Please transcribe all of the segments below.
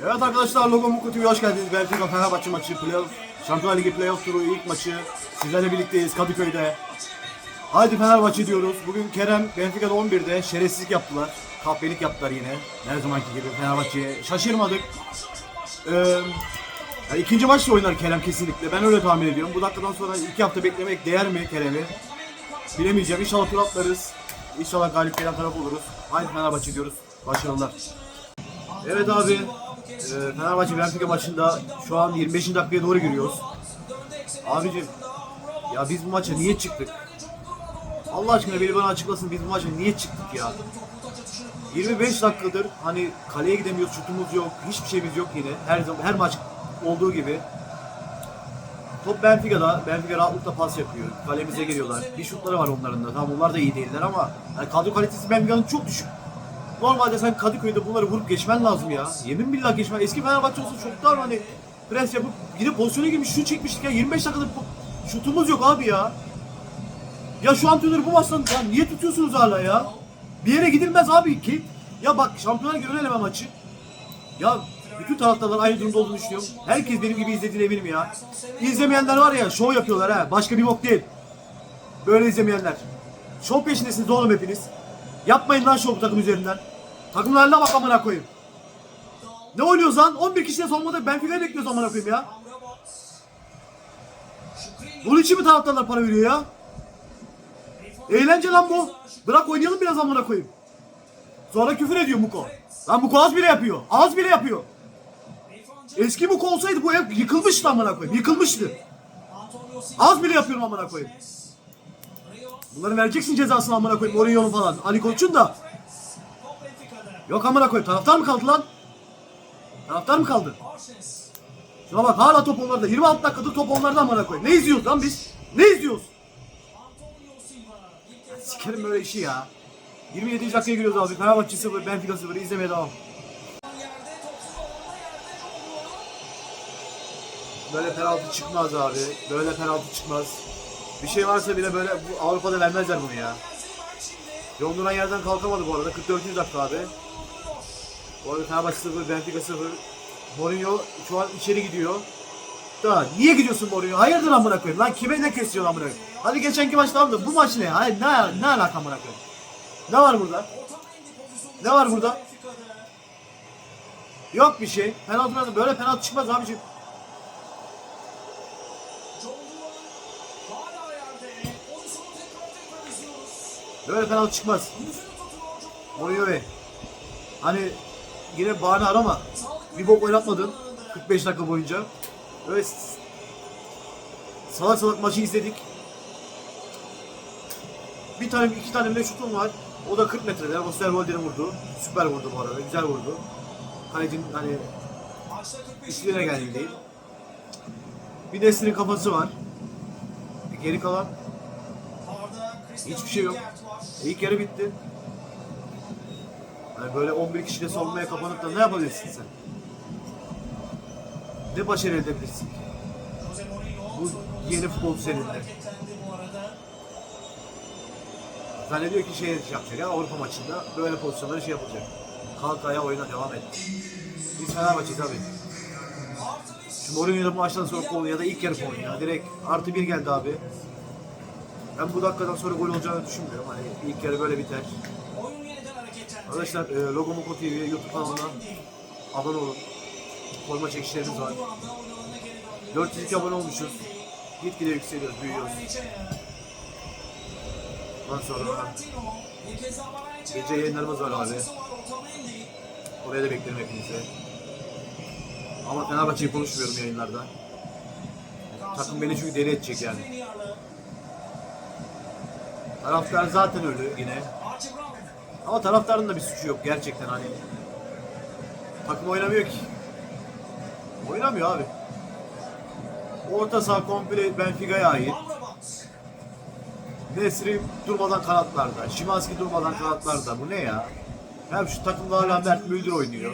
Evet arkadaşlar Logo Muku TV'ye hoş geldiniz. Benfica Fenerbahçe maçı, playoff, Şampiyonlar Ligi playoff turu ilk maçı. Sizlerle birlikteyiz Kadıköy'de. Haydi Fenerbahçe diyoruz. Bugün Kerem Benfica'da 11'de şerefsizlik yaptılar. Kahpelik yaptılar yine. Her zamanki gibi Fenerbahçe'ye. Şaşırmadık. Ee, yani ikinci maçta oynar Kerem kesinlikle. Ben öyle tahmin ediyorum. Bu dakikadan sonra iki hafta beklemek değer mi Kerem'i? Bilemeyeceğim. İnşallah tur atlarız. İnşallah galip gelen taraf oluruz. Haydi Fenerbahçe diyoruz. Başarılar. Evet abi. Ee, Fenerbahçe Benfica maçında şu an 25. dakikaya doğru giriyoruz. Abicim ya biz bu maça niye çıktık? Allah aşkına biri bana açıklasın biz bu maça niye çıktık ya? 25 dakikadır hani kaleye gidemiyoruz, şutumuz yok, hiçbir şeyimiz yok yine. Her zaman her maç olduğu gibi. Top Benfica'da, Benfica rahatlıkla pas yapıyor. Kalemize geliyorlar. Bir şutları var onların da. Tamam onlar da iyi değiller ama yani kadro kalitesi Benfica'nın çok düşük. Normalde sen Kadıköy'de bunları vurup geçmen lazım ya. Yemin billah geçmen. Eski Fenerbahçe olsa çoktan hani pres yapıp yine pozisyona girmiş şut çekmiştik ya. 25 dakikadır po- şutumuz yok abi ya. Ya şu antrenörü bu maçtan ya niye tutuyorsunuz hala ya? Bir yere gidilmez abi ki. Ya bak Şampiyonlar ön eleme maçı. Ya bütün taraftarlar aynı durumda olduğunu düşünüyorum. Herkes benim gibi izlediğine eminim ya. İzlemeyenler var ya şov yapıyorlar ha. Başka bir bok değil. Böyle izlemeyenler. Şov peşindesiniz oğlum hepiniz. Yapmayın lan şov takım üzerinden. Takımlarına bak amına koyayım. Ne oynuyoruz lan? 11 kişiye savunmada Benfica'yı bekliyoruz amına koyayım ya. Bunun için mi taraftarlar para veriyor ya? Eğlence lan bu. Bırak oynayalım biraz amına koyayım. Sonra küfür ediyor Muko. Lan Muko az bile yapıyor. Az bile yapıyor. Eski Muko olsaydı bu ev yıkılmıştı amına koyayım. Yıkılmıştı. Az bile yapıyorum amına koyayım. Bunların vereceksin cezasını amına koyayım. Mourinho'nun falan. Ali Koç'un da. Yok amına koyayım. Taraftar mı kaldı lan? Taraftar mı kaldı? Şuna bak hala top onlarda. 26 dakikadır top onlarda amına koyayım. Ne izliyoruz lan biz? Ne izliyoruz? Sikerim böyle işi ya. 27. dakikaya giriyoruz abi. Fenerbahçe 0, Benfica 0. İzlemeye devam. Böyle penaltı çıkmaz abi. Böyle penaltı çıkmaz. Bir şey varsa bile böyle Avrupa'da vermezler bunu ya. John yerden kalkamadı bu arada. 44. dakika abi. Bu arada Fenerbahçe 0, Benfica 0. Mourinho şu an içeri gidiyor. Da niye gidiyorsun Mourinho? Hayırdır amına koyayım? Lan kime ne kesiyorsun amına koyayım? Hadi geçenki maç tamam da bu maç ne? Hayır ne ne alaka amına koyayım? Ne var burada? Ne var burada? Yok bir şey. Penaltı. Böyle penaltı çıkmaz abiciğim. Böyle penaltı çıkmaz. Mourinho Bey. Hani yine bahane arama. Bir bok oynatmadın 45 dakika boyunca. Böyle s- salak salak maçı izledik. Bir tane iki tane bile şutum var. O da 40 metrede. Osterwolder'in vurdu. Süper vurdu bu arada. Güzel vurdu. Kalecinin hani üstüne geldi değil. Bir Nesli'nin kafası var. Geri kalan hiçbir şey yok. E, İlk yarı bitti. Yani böyle 11 kişiyle savunmaya kapanıp da ne yapabilirsin sen? Ne başarı elde edebilirsin? Bu yeni futbol seninle. Zannediyor ki şey yapacak ya Avrupa maçında böyle pozisyonları şey yapacak. Kalk ayağa oyuna devam et. Biz Fenerbahçe tabii. Şu Mourinho'da maçtan sonra kol ya da ilk yarı kol ya. Direkt artı bir geldi abi. Ben bu dakikadan sonra gol olacağını düşünmüyorum. Hani ilk yarı böyle biter. Arkadaşlar e, Logo TV YouTube kanalına abone olun. Forma çekişlerimiz var. 402 abone olmuşuz. Gitgide yükseliyoruz, büyüyoruz. Ondan sonra gece yayınlarımız var abi. Oraya da beklerim hepinizi. Ama Fenerbahçe'yi konuşmuyorum yayınlarda. Takım beni çünkü deli edecek yani. Taraftar zaten ölü yine. Ama taraftarın da bir suçu yok gerçekten hani. Takım oynamıyor ki. Oynamıyor abi. Orta saha komple Benfica'ya ait. Nesri durmadan kanatlarda. Şimanski durmadan kanatlarda. Bu ne ya? Hem şu takımda hala Mert Müldür oynuyor.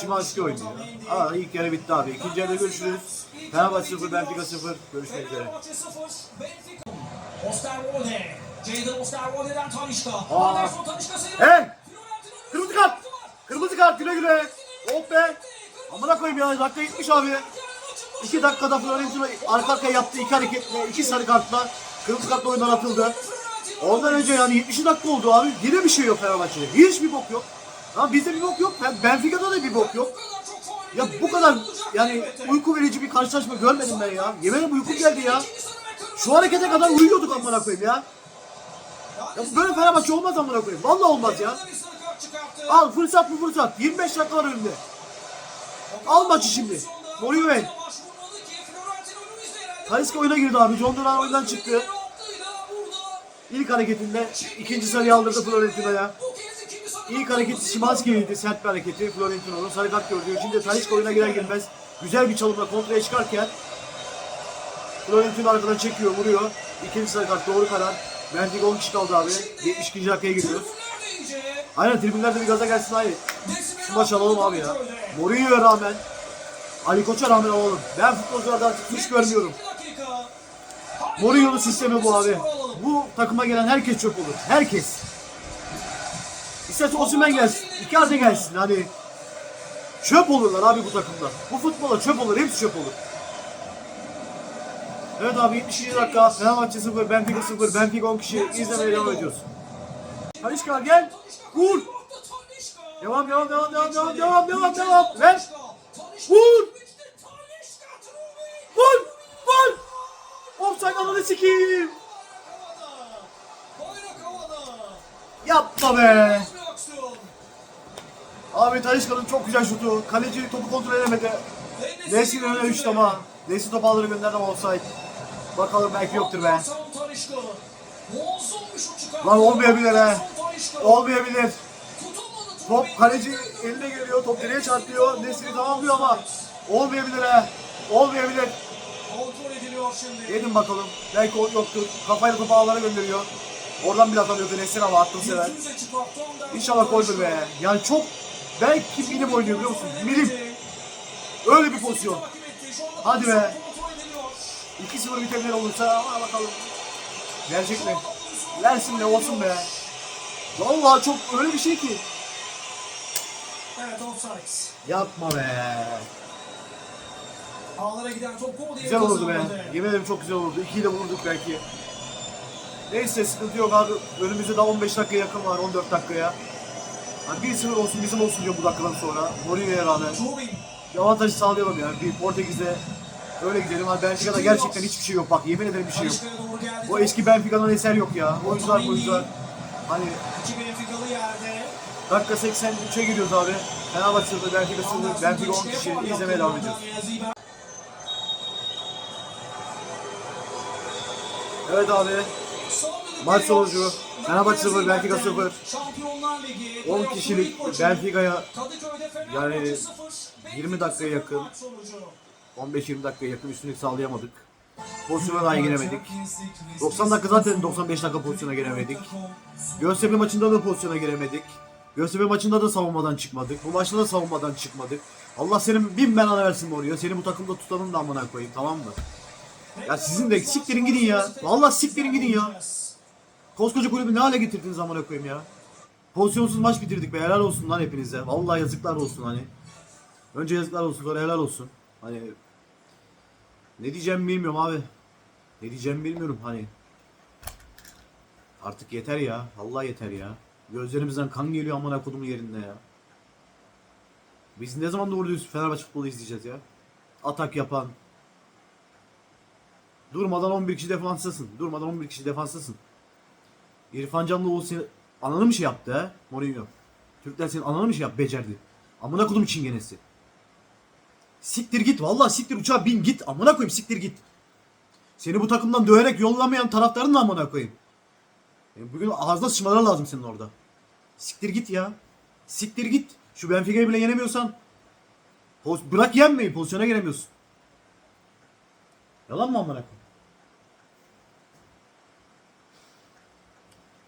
Şimanski oynuyor. Aa ilk yarı bitti abi. İkinci yarıda görüşürüz. Fenerbahçe 0, Benfica 0. Görüşmek üzere. Osterwolde. Jadon Osterwolde'den Tanişka. Aa. Anderson Tanişka sayı. Hey! Kırmızı kart! Kırmızı kart! güle güle. Oh be. Amına koyayım ya dakika gitmiş abi. 2 dakikada Florentino arka arkaya yaptığı iki hareketle, iki sarı kartla kırmızı kartla oyundan atıldı. Ondan önce yani 70 dakika oldu abi. Yine bir şey yok Fenerbahçe'de. Hiçbir bok yok. Ha bizde bir bok yok. Ben Benfica'da da bir bok yok. Ya bu kadar yani uyku verici bir karşılaşma görmedim ben ya. Yemin ederim uykum geldi ya. Şu harekete kadar uyuyorduk amına koyayım ya. Ya böyle Fenerbahçe olmaz amına koyayım. Vallahi olmaz ya. Al fırsat bu fırsat. 25 dakika var önünde. Al maçı şimdi. Mourinho Bey. Talisca oyuna girdi abi. John Duran oyundan çıktı. İlk hareketinde ikinci sarıyı aldırdı Florentino'ya. İlk hareketi Şimanski'ydi. Sert bir hareketi. Florentino'nun sarı kart gördü. Şimdi Talisca oyuna girer girmez güzel bir çalımla kontraya çıkarken Florentino arkadan çekiyor, vuruyor. İkinci sarı kart doğru karar. Benfica 10 kişi kaldı abi. 72. dakikaya giriyoruz. Aynen tribünlerde bir gaza gelsin hayır. Şu maç alalım abi ya. Mourinho'ya rağmen, Ali Koç'a rağmen alalım. Ben futbolculardan artık hiç görmüyorum. Mourinho'nun sistemi bu abi. Bu takıma gelen herkes çöp olur. Herkes. İsterse Osimhen gelsin. Icardi gelsin. Hani çöp olurlar abi bu takımda. Bu futbola çöp olur. Hepsi çöp olur. Evet abi 70. dakika. Fenerbahçe 0, Benfica 0. Benfica 10 kişi. İzlemeye devam ediyoruz. Talişka gel. Vur. Devam devam devam devam devam devam devam devam. Ver. Vur. Vur. Vur. Offside alanı sikeyim. Yapma be. Abi Talişka'nın çok güzel şutu. Kaleci topu kontrol edemedi. Nesli'nin önüne 3 ama. Nesli topu alır gönderdi ama offside. Bakalım belki yoktur be. Lan olmayabilir he. Olmayabilir. Top kaleci eline geliyor. Top direğe çarpıyor. Nesli tamamlıyor ama olmayabilir he. Olmayabilir. Yedin bakalım. Belki o yoktur. Kafayla topu ağlara gönderiyor. Oradan bile atamıyordu Nesli ama attım sever. İnşallah goldür be. Yani çok belki milim oynuyor biliyor musun? Milim. Öyle bir pozisyon. Hadi be. 2-0 bitebilir olursa ama bakalım. Verecek mi? Versin de olsun be. Vallahi çok öyle bir şey ki. Evet offside. Yapma be. Ağlara giden top gol diye Güzel olurdu be. Yemin ederim çok güzel olurdu. İkiyi de vururduk belki. Neyse sıkıntı yok abi. Önümüzde daha 15 dakika yakın var 14 dakikaya. Hani bir sınır olsun bizim olsun diyor bu dakikadan sonra. Mourinho'ya rağmen. Bir avantajı sağlayalım ya. Bir Portekiz'de öyle gidelim. Hani Benfica'da gerçekten hiçbir şey yok. Bak yemin ederim bir şey yok. O eski Benfica'dan eser yok ya. Oyuncular oyuncular. Hani dakika 83'e giriyoruz abi. Fenerbahçe 0, Benfica 0, Benfica 10 kişi izlemeye devam ediyoruz. Evet abi. Maç sonucu. Fenerbahçe 0, Benfica 0. Şampiyonlar Ligi. 10 kişilik Benfica'ya yani Fenerbahçe 0. 20 dakikaya yakın. 15-20 dakikaya yakın üstünlük sağlayamadık. Pozisyona dahi giremedik. 90 dakika zaten 95 dakika pozisyona giremedik. Göztepe maçında da pozisyona giremedik. Göztepe maçında da savunmadan çıkmadık. Bu maçta da savunmadan çıkmadık. Allah senin bin ben ana versin Mourinho. Seni bu takımda tutanın da amına koyayım tamam mı? Ya sizin de siktirin gidin ya. Vallahi siktirin gidin ya. Koskoca kulübü ne hale getirdiniz amına koyayım ya. Pozisyonsuz maç bitirdik be helal olsun lan hepinize. Vallahi yazıklar olsun hani. Önce yazıklar olsun sonra helal olsun. Hani ne diyeceğimi bilmiyorum abi. Ne diyeceğimi bilmiyorum hani. Artık yeter ya. Allah yeter ya. Gözlerimizden kan geliyor amına kodumun yerinde ya. Biz ne zaman doğru düz Fenerbahçe futbolu izleyeceğiz ya? Atak yapan. Durmadan 11 kişi defanstasın. Durmadan 11 kişi defanstasın. İrfan Canlı o seni ananı mı şey yaptı ha? Mourinho. Türkler senin ananı mı şey yaptı becerdi. Amına kodum çingenesi. Siktir git vallahi siktir uçağa bin git amına koyayım siktir git. Seni bu takımdan döverek yollamayan taraftarın da amına koyayım. Yani bugün ağzına sıçmalar lazım senin orada. Siktir git ya. Siktir git. Şu Benfica'yı bile yenemiyorsan poz- bırak yenmeyi pozisyona giremiyorsun. Yalan mı amına koyayım?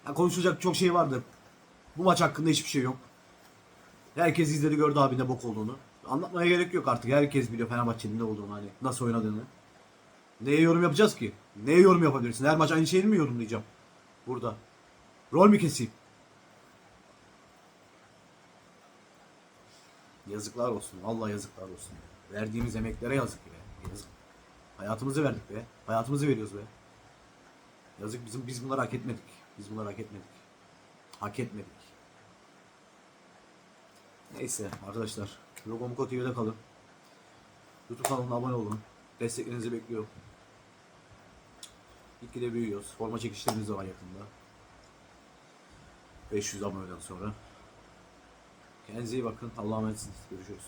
Ya konuşulacak çok şey vardı. Bu maç hakkında hiçbir şey yok. Herkes izledi gördü abi ne bok olduğunu. Anlatmaya gerek yok artık. Herkes biliyor Fenerbahçe'nin ne olduğunu hani nasıl oynadığını. Neye yorum yapacağız ki? Neye yorum yapabilirsin? Her maç aynı şeyi mi yorumlayacağım? Burada. Rol mü keseyim? Yazıklar olsun. Vallahi yazıklar olsun. Verdiğimiz emeklere yazık be. Yazık. Hayatımızı verdik be. Hayatımızı veriyoruz be. Yazık bizim biz bunları hak etmedik. Biz bunları hak etmedik. Hak etmedik. Neyse arkadaşlar. Logomuko TV'de kalın. YouTube kanalına abone olun. Desteklerinizi bekliyorum. Gitgide büyüyoruz. Forma çekişlerimiz de var yakında. 500 aboneden sonra. Kendinize iyi bakın. Allah'a emanetsiniz. Görüşürüz.